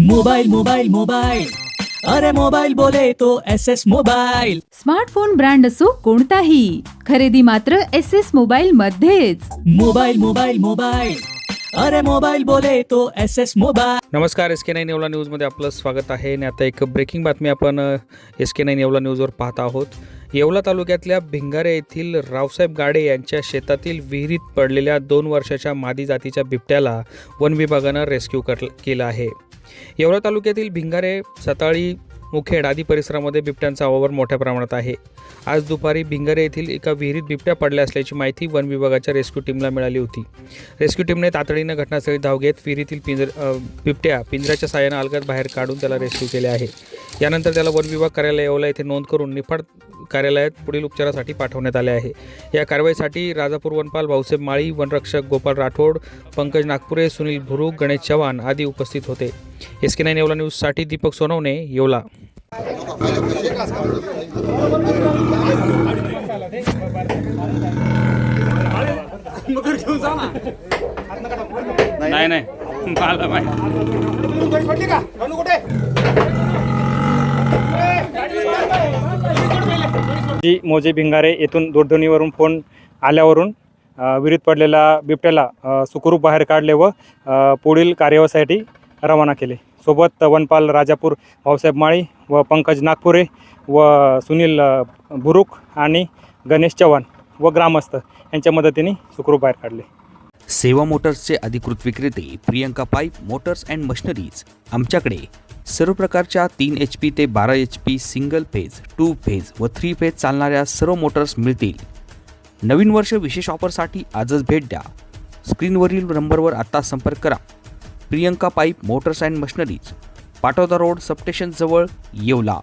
Mobile mobile mobile अरे mobile बोले तो S S mobile smartphone brand असो कोणताही. खरेदी मात्र एस एस मोबाईल मध्येच. मोबाइल मोबाइल मोबाइल अरे मोबाइल बोले तो एस एस मोबाइल नमस्कार एस के नाईन येवला न्यूजमध्ये आपलं स्वागत आहे. आणि आता एक ब्रेकिंग बातमी आपण एस के नाईन येवला न्यूजवर पाहत आहोत. येवला तालुक्यातल्या भिंगारे येथील रावसाहेब गाडे यांच्या शेतातील विहिरीत पडलेल्या दोन वर्षाच्या मादी जातीच्या बिबट्याला वन विभागानं रेस्क्यू कर केलं आहे. येवला तालुक्यातील भिंगारे सताळी मुखेड आदी परिसरामध्ये बिबट्यांचा वावर मोठ्या प्रमाणात आहे. आज दुपारी भिंगारे येथील एका विहिरीत बिबट्या पडल्या असल्याची माहिती वन विभागाच्या रेस्क्यू टीमला मिळाली होती. रेस्क्यू टीमने तातडीनं घटनास्थळी धाव घेत विहिरीतील पिंजर बिबट्या पिंजऱ्याच्या साहाय्यानं अलगद बाहेर काढून त्याला रेस्क्यू केले आहे. यानंतर त्याला वन विभाग कार्यालय येवला येथे नोंद करून निफाड कार्यालयात पुढील उपचारासाठी पाठवण्यात आले आहे. या कारवाईसाठी राजापूर वनपाल भाऊसाहेब माळी वनरक्षक गोपाल राठोड पंकज नागपुरे सुनील भुरुक गणेश चव्हाण आदी उपस्थित होते. एस के नाईन येवला न्यूजसाठी दीपक सोनवणे येवला. नाही नाही. मला माहिती. जी मोजे भिंगारे येथून दूरध्वनीवरून फोन आल्यावरून अ, विहिरीत बिबट्याला सुखरूप बाहेर काढले व पुढील कार्यवाहीसाठी रवाना केले. सोबत वनपाल राजापूर भाऊसाहेब माळी व पंकज नागपुरे व सुनील बुरुक आणि गणेश चव्हाण व ग्रामस्थ यांच्या मदतीने सुखरूप बाहेर काढले. सेवा मोटर्सचे अधिकृत विक्रेते Priyanka pipe motors and machineries आमच्याकडे सर्व प्रकारच्या तीन एच पी ते बारा H P single phase two phase व थ्री फेज चालणाऱ्या सर्व मोटर्स मिळतील. नवीन वर्ष विशेष ऑफरसाठी आजच भेट द्या. स्क्रीनवरील नंबरवर आत्ता संपर्क करा. Priyanka pipe motors and machineries Patoda road सबस्टेशनजवळ Yeola.